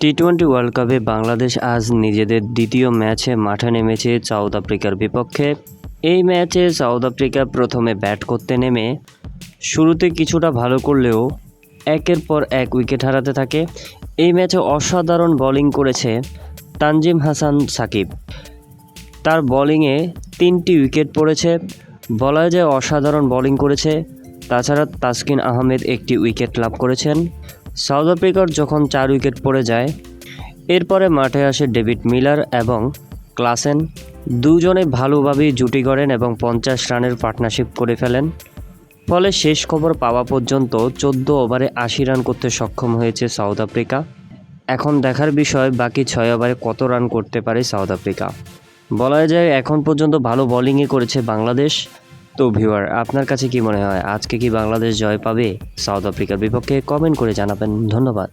T twenty world কাপে বাংলাদেশ আজ নিজেদের দ্বিতীয় ম্যাচে মাঠে নেমেছে সাউথ আফ্রিকার বিপক্ষে। এই ম্যাচে সাউথ আফ্রিকা প্রথমে ব্যাট করতে নেমে, শুরুতে কিছুটা ভালো করলেও একের পর এক উইকেট হারাতে থাকে। এই ম্যাচে অসাধারণ বোলিং করেছে তানজিম হাসান সাকিব। তার বোলিংয়ে তিনটি উইকেট পড়েছে বলা যায় অসাধারণ বোলিং করেছে। তাছাড়া তাসকিন আহমেদ একটি উইকেট লাভ করেছেন। সাউথ আফ্রিকার যখন চার উইকেট পড়ে যায়, এরপরে মাঠে আসে ডেভিড মিলার এবং ক্লাসেন। দুজনে ভালোভাবেই জুটি করেন এবং পঞ্চাশ রানের পার্টনারশিপ করে ফেলেন। ফলে শেষ খবর পাওয়া পর্যন্ত চোদ্দ ওভারে আশি রান করতে সক্ষম হয়েছে সাউথ আফ্রিকা। এখন দেখার বিষয়, বাকি ছয় ওভারে কত রান করতে পারে সাউথ আফ্রিকা? বলা যায় এখন পর্যন্ত ভালো বোলিংই করেছে বাংলাদেশ। তো ভিউয়ার আপনার কাছে কি মনে হয়? আজকে কি বাংলাদেশ জয় পাবে? সাউথ আফ্রিকার বিপক্ষে কমেন্ট করে জানাবেন। ধন্যবাদ।